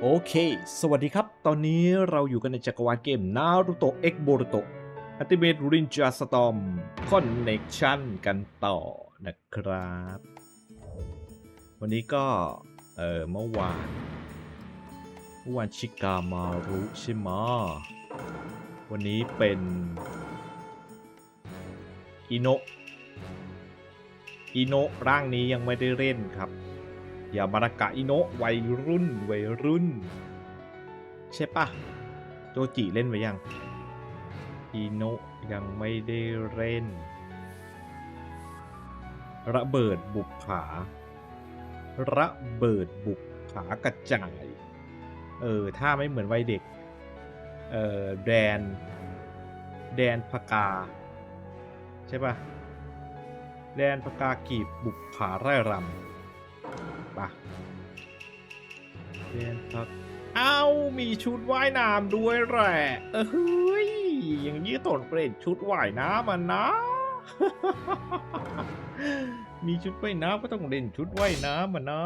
โอเค สวัสดีครับ ตอนนี้เราอยู่กันในจักรวาลเกมนารูโตะเอ็กโบรุโตะอัติเมตรินจาสตอมคอนเน c ชันกันต่อนะครับ วันนี้ก็ เออเมื่อวานเมื่อวานชิกามารุใช่ไหมวันนี้เป็นอิโนะอิโนะร่างนี้ยังไม่ได้เล่นครับ ยามารากะอิโนะวัยรุ่นวัยรุ่น ใช่ปะโจจิเล่นไว้ยังอิโนะยังไม่ได้เล่น ระเบิดบุกผา ระเบิดบุกผากระจาย เออ ถ้าไม่เหมือนวัยเด็ก เออแดน แดนพกา ใช่ปะแดนพกากีบบุกผาไร่รำ ปะเกมครับ เอ้า มีชุดว่ายน้ำด้วยแหละเอ้ยอยังยี่ตนเปรนชุดว่ายน้ำมันนะ มีชุดว่ายน้ำก็ต้องเล่นชุดว่ายน้ำมันนะ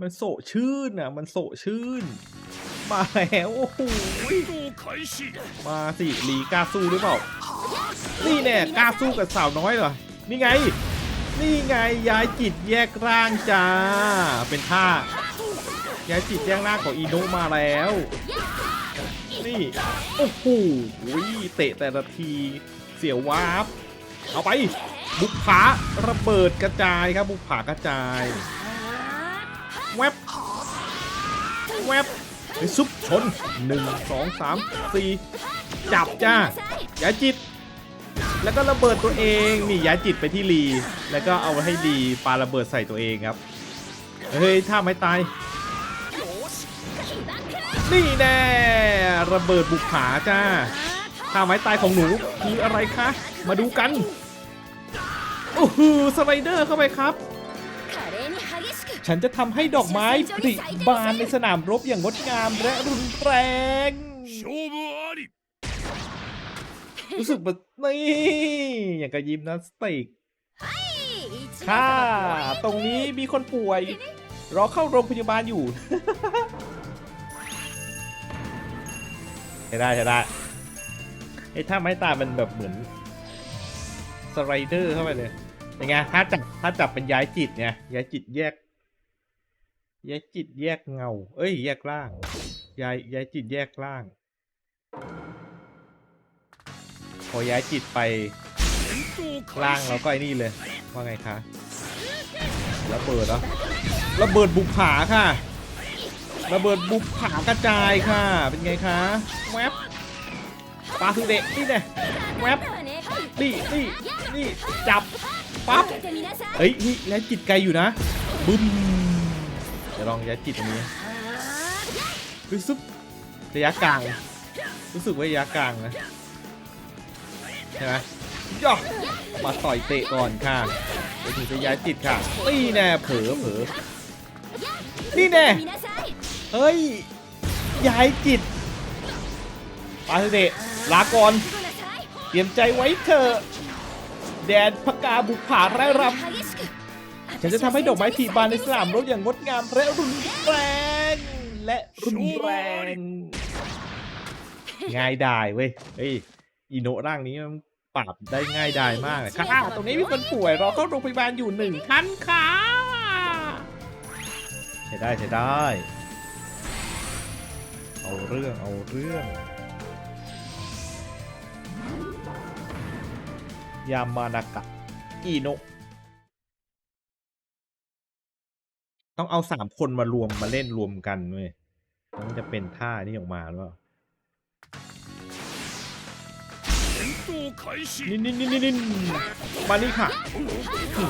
มันโสชื่นอะ มันโสชื่น มาแล้วโอ้โหมาสิลีกาสู้หรือเปล่า นี่แน่กาสู้กับสาวน้อยเหรอ นี่ไง นี่ไงย้ายจิตแยกร่างจ้า เป็นท่าย้ายจิตแยกร่างของอีโนมาแล้ว นี่โอ้โหเตะแต่ละทีเสียววาบเอาไปบุกผาระเบิดกระจายครับบุกผากระจายแวบแวบไปซุปชนหนึ่งสองสามสี่จับจ้ายายจิต แล้วก็ระเบิดตัวเองนี่ย้ายจิตไปที่ลีแล้วก็เอาให้ดีปาระเบิดใส่ตัวเองครับเฮ้ยถ้าไม่ตายนี่แน่ระเบิดบุกผาจ้าท่าไม้ตายของหนูคืออะไรคะมาดูกันโอ้โหสไลเดอร์เข้าไปครับ ฉันจะทำให้ดอกไม้ผลิบานในสนามรบอย่างงดงามและรุนแรง รู้สึกแบบนี่อย่างกับยิมนาสติก一ค่ะ年ตรงนี้มีคนป่วย รอเข้าโรงพยาบาลอยู่ใช่ได้ใช่ได้ไอ้ถ้าไม้ตายมันแบบเหมือนสไลเดอร์เข้าไปเลยยังไงถ้าจับถ้าจับเป็นย้ายจิตเนี่ยย้ายจิตแยก ย้ายจิตแยกเงา เอ้ย แยกร่าง ย้ายย้ายจิตแยกร่าง พอย้ายจิตไปล่างเราก็ไอ้นี่เลย ว่าไงคะระเบิดเหรอระเบิดบุกผาค่ะระเบิดบุกผากระจายค่ะ เป็นไงคะแวบปลาคือเด็กนี่เน่แวบนี่นี่นี่จับปั๊บเฮ้ยนี่แล้วจิตไกลอยู่นะบึ้มจะลองย้ายจิตตรงนี้รู้สึกระยะกลาง รู้สึกว่าระยะกลางนะ ใช่ไหมย่อมาต่อยเตะก่อนค่ะเดี๋ยวถึงจะย้ายจิตค่ะนี่แน่เผลอเผลอนี่แน่เฮ้ยย้ายจิตปาเตะลาก่อนเตรียมใจไว้เถอะแดนพกาบุกผาไร้รำฉันจะทำให้ดอกไม้ผีบานในสนามรบอย่างงดงามและรุนแรงและรุนแรงง่ายได้เว้ยเฮ้ย อีโนะร่างนี้มันปราบได้ง่ายดายมากเลยค่ะตรงนี้มีคนป่วยรอเข้าโรงพยาบาลอยู่หนึ่งท่านค่ะใช้ได้ใช้ได้ เอาเรื่องเอาเรื่อง ยามานากะอีโนะต้องเอาสามคนมารวมมาเล่นรวมกันเว้ยแล้วมันจะเป็นท่านี้ออกมาหรือเปล่า นินนินนินนินมานี่ค่ะ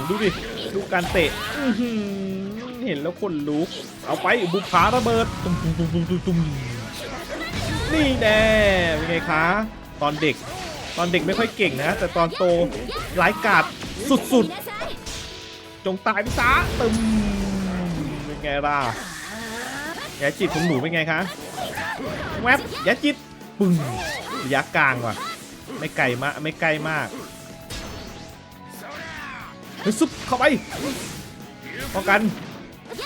ดูดิดูการเตะเห็นแล้วคนลุก เอาไปบุกผาระเบิดตุ้มตุ้มตุ้มตุ้มตุ้มนี่แน่เป็นไงคะ ตอนเด็ก ตอนเด็กไม่ค่อยเก่งนะ แต่ตอนโตร้ายกาจสุดๆ จงตายพิซะตึมเป็นไงล่ะยาจิตของหนูเป็นไงคะแวบยาจิตปึ้งระยะกลางว่ะ ไม่ไกลมากไม่ใกล้มากเฮ้ยซุปเข้าไปป้องกัน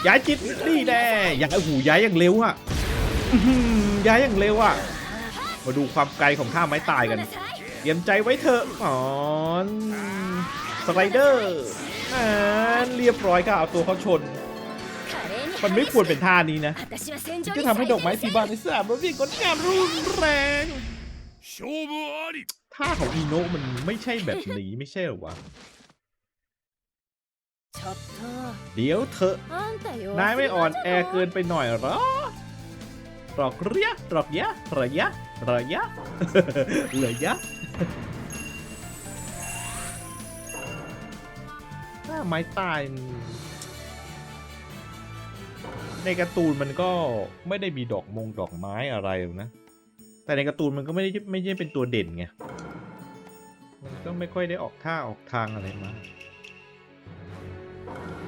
ย้ายจิตนี่แน่อย่างไอ้หูย้ายอย่างเร็วอะย้ายอย่างเร็วอะมาดูความไกลของท่าไม้ตายกันเตรียมใจไว้เถอะอ๋อสไลเดอร์อ่าเรียบร้อยก็เอาตัวเขาชน มันไม่ควรเป็นท่านี้นะจะทำให้ดอกไม้สีบานในสนามรบวิ่งงดงามรุ่งแรง 勝負あり ท่าของอีโนะมันไม่ใช่แบบนี้ไม่ใช่เหรอวะ ちょっと เดี๋ยวเถอะ あんたよ นายไม่อ่อนแอเกินไปหน่อยเหรอหรอกเรียหรอกยะระยะระยะ เหลือยะถ้าไม้ตายมันในการ์ตูนมันก็ไม่ได้มีดอกมงดอกไม้อะไรหรอกนะ แต่ในการ์ตูนมันก็ไม่ได้ไม่ใช่เป็นตัวเด่นไง มันก็ไม่ค่อยได้ออกท่าออกทางอะไรมา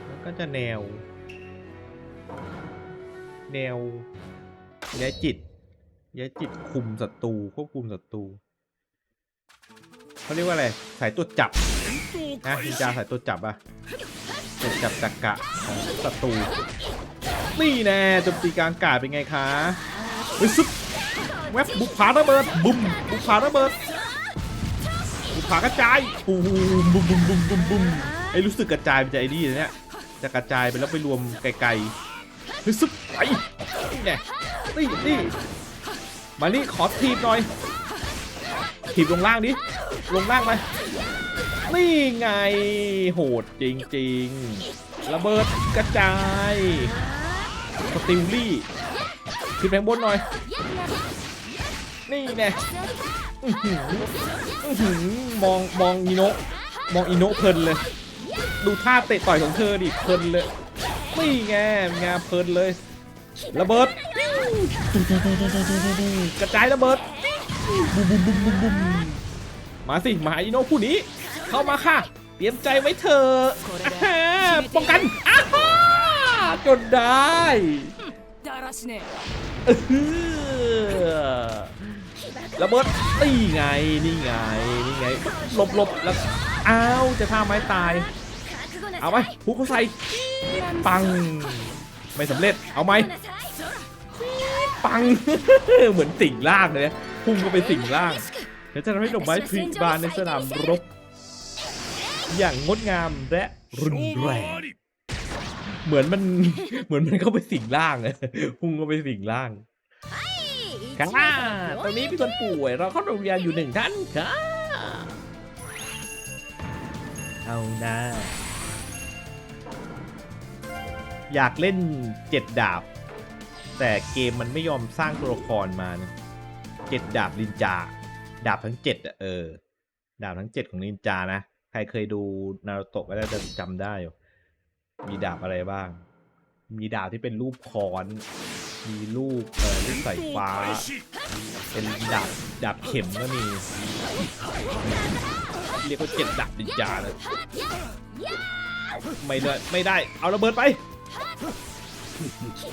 แล้วก็จะแนว แนวย้าจิตย้าจิตคุมศัตรูควบคุมศัตรูเขาเรียกว่าอะไร สายตัวจับนะนินจาสายตัวจับอะตัวจับจักกะของศัตรูนี่แน่จมตีกลางกาดเป็นไงคะเฮ้ยซุป แวบบุกผาระเบิดบุ้มบุกผาระเบิดบุกผากระจายปูมบุ้มบุ้มบุ้มบุ้มบุ้มไอ้รู้สึกกระจายไปจากไอ้นี่เนี่ยจะกระจายไปแล้วไปรวมไกลๆเฮ้ยซึบไปนี่แน่นี่นี่มานี่ขอทีบหน่อยทีบลงล่างดิลงล่างไปนี่ไงโหดจริงๆ ระเบิดกระจายสติลลี่ขึ้นแพงบนหน่อย นี่แน่มองมองอิโนะมองอิโนะเพลินเลย ดูท่าเตะต่อยของเธอดิเพลินเลยนี่ไงงาเพลินเลย ระเบิดกระจายระเบิดมาสิมาอิโนะผู้นี้ เข้ามาค่ะ เตรียมใจไว้เถอะป้องกันจนได้ ระเบิดนี่ไงนี่ไงนี่ไงหลบหลบแล้วอ้าวจะท่าไม้ตาย เอาไหมฮุกเขาใส่ปัง ไม่สำเร็จเอาไหมปังเหมือนสิ่งล่างเลยนะพุ่งก็ไปสิ่งล่างเดี๋ยวจะทำให้ดอกไม้พริบานในสนามรบ อย่างงดงามและรุนแรงเหมือนมันเหมือนมันเข้าไปสิ่งล่างเลยพุ่งเข้าไปสิ่งล่าง ค่ะตอนนี้มีคนป่วย เราเข้าโรงเรียนอยู่หนึ่งท่านค่ะ เอานะอยากเล่นเจ็ดดาบ แต่เกมมันไม่ยอมสร้างตัวละครมานะเจ็ดดาบนินจา ดาบทั้งเจ็ดอะเออ ดาบทั้งเจ็ดของนินจานะ ใครเคยดูนารูโตะก็น่าจะจำได้อยู่มีดาบอะไรบ้าง มีดาบที่เป็นรูปค้อน มีลูกเอ่อลูกใส่ฟ้า เป็นดาบดาบเข็มก็มี เรียกว่าเจ็ดดาบดิจาเลยไม่ได้ไม่ได้ เอาระเบิดไป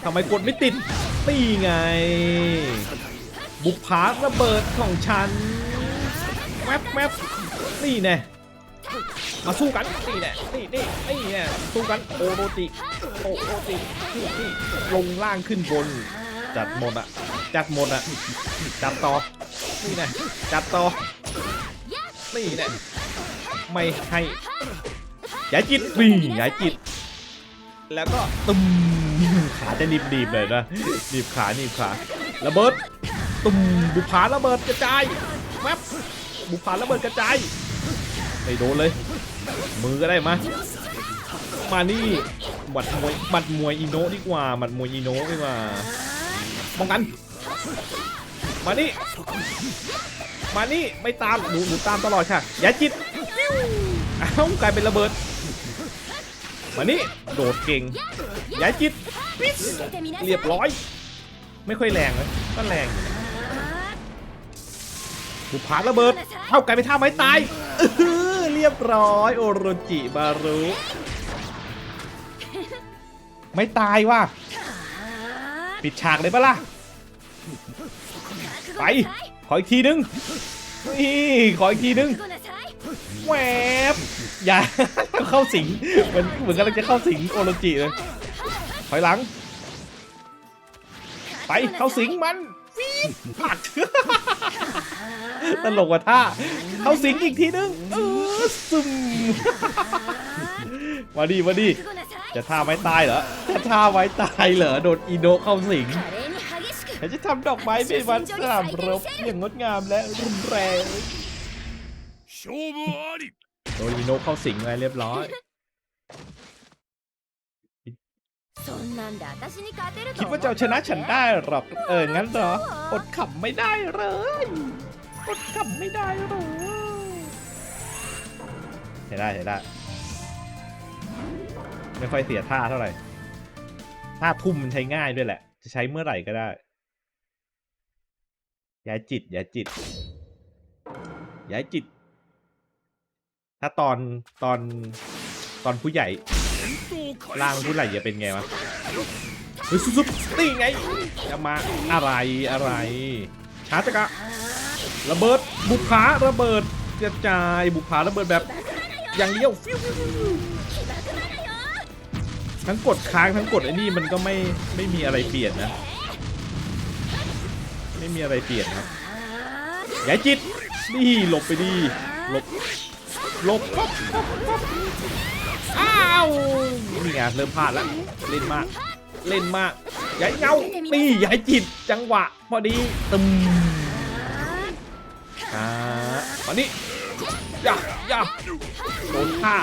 ทำไมกดไม่ติดตีไง บุกพาระเบิดของฉันแวบแวบนี่แน่ มาสู้กันนี่แน่นี่นี่นี่แน่สู้กันโอโรติโอโรตินี่นี่ลงล่างขึ้นบน จัดหมดอะจัดหมดอะจัดต่อนี่น่จัดต่อนี่แน่ไม่ให้ย้ายจิตนี่ย้ายจิต แล้วก็ตุ้มขาจะหนีบหนีบเลยนะหนีบขาหนีบขาระเบิดตุ้มบุกผาระเบิดกระจายแวบบุกผาระเบิดกระจายไม่โดนเลย มือก็ได้มามานี่บัดมวยบัดมวยอีโนดีกว่าบัดมวยอีโนดีกว่าป้องกัน มานี่ มานี่ไม่ตามหนูหนูตามตลอดค่ะอย่าจิตอ้าวกลายเป็นระเบิด มานี่โดดเก่งอย่าจิตเรียบร้อย ไม่ค่อยแรงเลยก็แรงบุพาระเบิดเท่ากันไปท่าไม้ตาย รียบร้อย โอโรจิมารุไม่ตายว่ะ ปิดฉากเลยปะล่ะ ไป ขออีกทีนึง นี่ ขออีกทีนึงแวบอย่า เข้าสิงเหมือนเหมือนกัำลังจะเข้าสิงโอโรจิเลยถอยหลัง ไปเข้าสิงมันผักตลกว่าท่า เข้าสิงอีกทีนึง ซึมมาดิมาดิจะท่าไว้ตายเหรอจะท่าไว้ตายเหรอโดนอีโดเข้าสิงฉันจะทำดอกไม้เป็นวันสามรบอย่างงดงามและรุนแรงโดนอีโนเข้าสิงไปเรียบร้อยคิดว่าจะชนะฉันได้หรอกเอองั้นเหรออดขำไม่ได้เลยอดขำไม่ได้เลย ช้ได้ใช้ได้ ไม่ค่อยเสียท่าเท่าไหร่ ท่าทุ่มมันใช้ง่ายด้วยแหละ จะใช้เมื่อไหร่ก็ได้ย้ายจิตย้ายจิตย้ายจิต ถ้าตอนตอนตอนผู้ใหญ่ร่างผู้ใหญ่จะเป็นไงวะเฮ้ยซุบตีไงจะมาอะไรอะไรชาร์จกะระเบิดบุกขาระเบิดกระจายบุกขาระเบิดแบบ อย่างเดียวฟิวทั้งกดค้างทั้งกดไอ้นี่มันก็ไม่ไม่มีอะไรเปลี่ยนนะ ไม่มีอะไรเปลี่ยนครับย้ายจิตนี่หลบไปดีหลบหลบปั๊บปั๊บปั๊บอ้าวนี่ไงเริ่มพลาดแล้วเล่นมากเล่นมากย้ายเงานี่ย้ายจิตจังหวะ พอดีตึมอ่ามานี่ ย่าย่าโดนฆ่า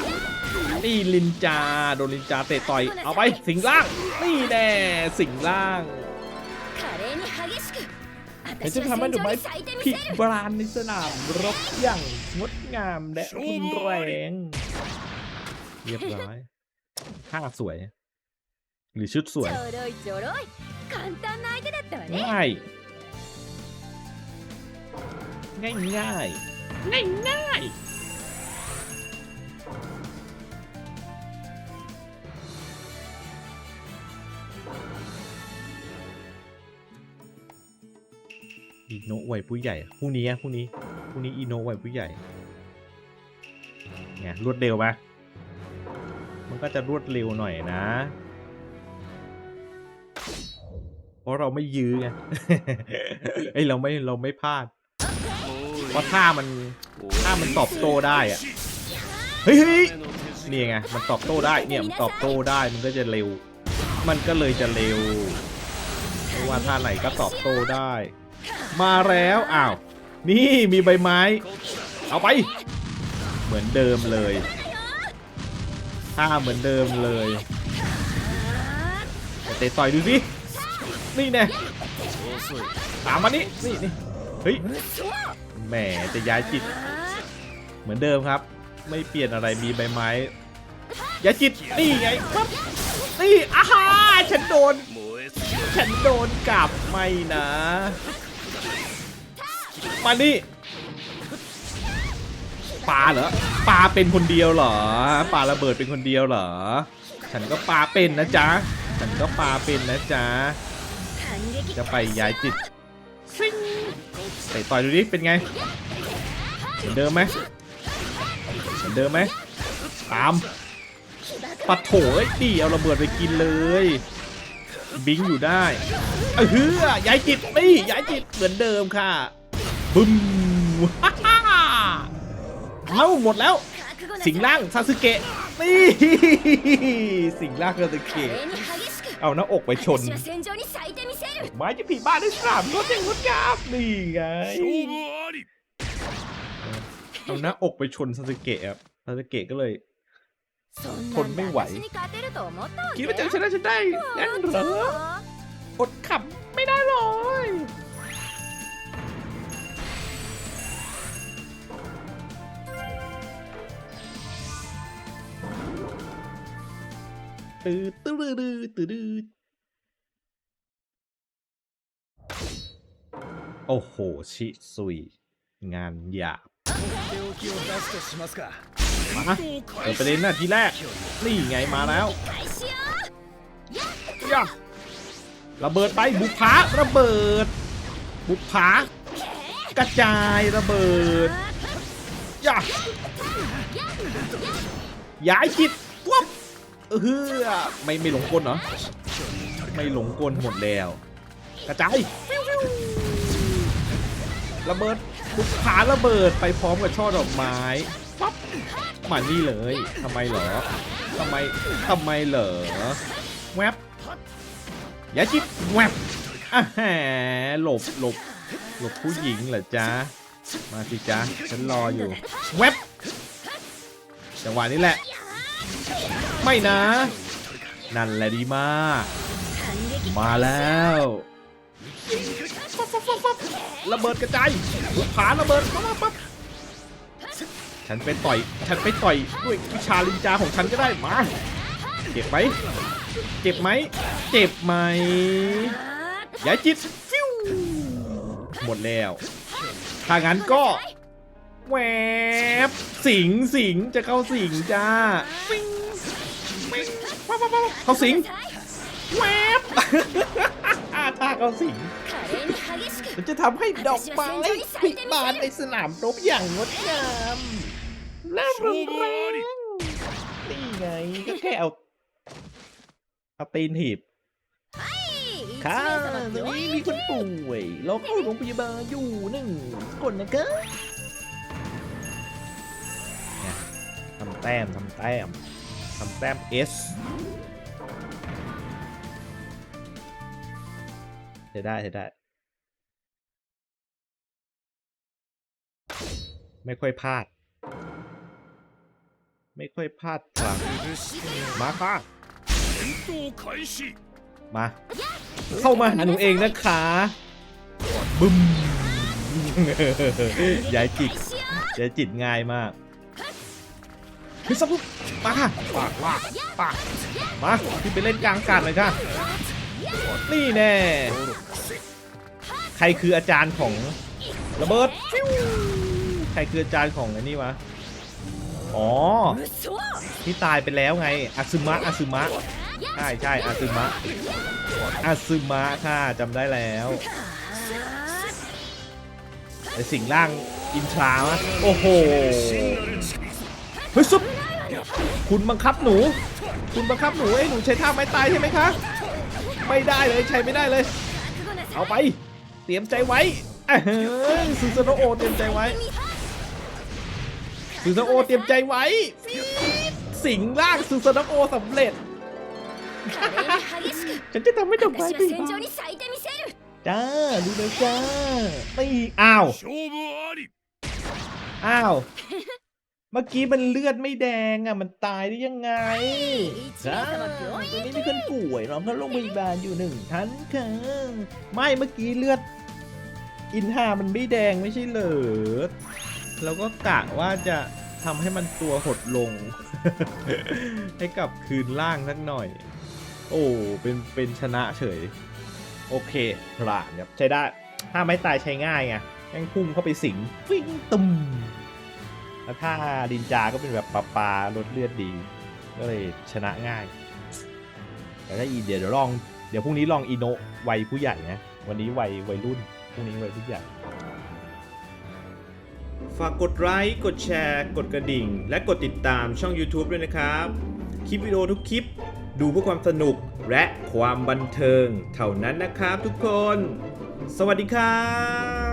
นี่ลินจา โดนลินจาเตะต่อย เอาไปสิงล่าง นี่แน่สิงล่างฉันจะทำให้ดอกไม้พิบรานในสนามรบอย่างงดงามและรุนแรง เรียบร้อยท่าสวย หรือชุดสวยง่ายง่ายง่ายง่าย อีโนะวัยผู้ใหญ่พรุ่งนี้อะพรุ่งนี้พรุ่งนี้อีโนะวัยผู้ใหญ่ไงรวดเร็วไหมมันก็จะรวดเร็วหน่อยนะ เพราะเราไม่ยื้อไงเอ้ยเราไม่เราไม่พลาด เพราะท่ามันท่ามันตอบโต้ได้อะเฮ้ยเฮ้ยนี่ไงมันตอบโต้ได้เนี่ยมันตอบโต้ได้มันก็จะเร็ว มันก็เลยจะเร็วไม่ว่าท่าไหนก็ตอบโต้ได้ มาแล้วอ้าวนี่มีใบไม้ เอาไป เหมือนเดิมเลยท่าเหมือนเดิมเลยเตะต่อยดูสินี่แน่ตามมานี่นี่นี่เฮ้ยแหมจะย้ายจิต เหมือนเดิมครับ ไม่เปลี่ยนอะไรมีใบไม้ย้ายจิตนี่ไงครับนี่อ้าฉันโดน ฉันโดนกลับไม่นะ มานี่ปลาเหรอปลาเป็นคนเดียวเหรอปลาระเบิดเป็นคนเดียวเหรอ ฉันก็ปลาเป็นนะจ๊ะ ฉันก็ปลาเป็นนะจ๊ะ จะไปย้ายจิตซิงเตะต่อยดูดิเป็นไง เหมือนเดิมไหมเหมือนเดิมไหมตามปัดโถเอ้ยดีเอาระเบิดไปกินเลย บิงอยู่ได้เออฮือย้ายจิตนี่ย้ายจิตเหมือนเดิมค่ะ บึ้มเอ้าหมดแล้ว สิงร่างซาสึเกะนี่สิงร่างซาสึเกะเอาหน้าอกไปชนไม้จะผีบ้านได้สามรถยัางรถกาบนี่ไงเอาหน้าอกไปชนซาสึเกะซาสึเกะก็เลยทนไม่ไหว คิดว่าจะชนะฉันได้นั่นเหรออดขับ ออตื้อตื้อตื้อโอ้โห ชิซุย งานหยาบมาเปิดประเด็นหน้าที่แรก นี่ไงมาแล้วย่าระเบิดไปบุพผาระเบิด บุพผากระจายระเบิดย่าย้ายจิต เออไม่ไม่หลงกลเหรอ ไม่หลงกลหมดแล้ว กระจายระเบิดบุกผาระเบิดไปพร้อมกับช่อดอกไม้ปั๊บมานี่เลยทำไมเหรอทำไมทำไมเหรอแวบอย่าจิบแวบอะแหมหลบหลบหลบผู้หญิงเหรอจ๊ะมาสิจ๊ะฉันรออยู่แวบจังหวะนี้แหละ ไม่นะ นั่นแหละดีมาก มาแล้วระเบิดกระจายผาระเบิดปั๊บปั๊บฉันไปต่อย ฉันไปต่อยด้วยวิชาลินจาของฉันก็ได้มาเจ็บไหมเจ็บไหมเจ็บไหมย้ายจิตหมดแล้ว ถ้างั้นก็ แวบสิงสิงจะเข้าสิงจ้าเข้าสิงแวบท่าเข้าสิงมันจะทำให้ดอกไม้ปิบานในสนามรบอย่างงดงามน่ารักนี่ไงก็แค่เอาเอาตีนหีบค่ะตรงนี้มีคนป่วยเราเข้าโรงพยาบาลอยู่หนึ่งคนนะครับ แต้มทำแต้มทำแต้ม S เดี๋ยวได้เดี๋ยได้ ไม่ค่อยพลาด ไม่ค่อยพลาดครั้งมาค่ะมา เข้ามาหาหนูเองนะคะบึ้มยายจิตยายจิตง่ายมาก พี่สักมาค่ะปากลาปากมาพี่ไปเล่นกลางอากาศเลยค่ะนี่แน่ใครคืออาจารย์ของระเบิดใครคืออาจารย์ของไอ้นี่วะอ๋อที่ตายไปแล้วไงอาซึมะอาซึมะใช่ใช่อาซึมะอาซึมะค่ะจำได้แล้วไอสิ่งล่างอินทรามะโอ้โหเฮ้ยซุป คุณบังคับหนู คุณบังคับหนูไอ้หนูใช้ท่าไม้ตายใช่ไหมคะ ไม่ได้เลยใช้ไม่ได้เลย เอาไป เตรียมใจไว้ซูซานโอเตรียมใจไว้ซูซานโอเตรียมใจไว้ สิงร่างซูซานโอสำเร็จ ฉันจะทำให้ดอกไม้ไปจ้าดูเลยจ้าไม่อ้าว อ้าว เมื่อกี้มันเลือดไม่แดงอะมันตายได้ยังไงจ้าตอนนี้มีคนป่วยรอนเขาโรงพยาบาลอยู่หนึ่งท่านค่ะไม่เมื่อกี้เลือด อินทามันไม่แดงไม่ใช่เหรอเราก็กะว่าจะทำให้มันตัวหดลง ให้กลับคืนล่างสักหน่อย โอ้เป็นเป็นชนะเฉย โอเคผ่านครับใช้ได้ถ้าไม่ตายใช้ง่ายไงยังพุ่งเข้าไปสิงฟิ้งตุ้ม แล้วถ้าดินจาก็เป็นแบบปลาปลาลดเลือดดี ก็เลยชนะง่าย แต่ถ้าอีเดี๋ยวเดี๋ยวลอง เดี๋ยวพรุ่งนี้ลองอีโนวัยผู้ใหญ่นะ วันนี้วัยวัยรุ่น พรุ่งนี้วัยผู้ใหญ่ ฝากกดไลค์ กดแชร์ กดกระดิ่ง และกดติดตามช่อง YouTube ด้วยนะครับ คลิปวิดีโอทุกคลิป ดูเพื่อความสนุกและความบันเทิง เท่านั้นนะครับทุกคน สวัสดีครับ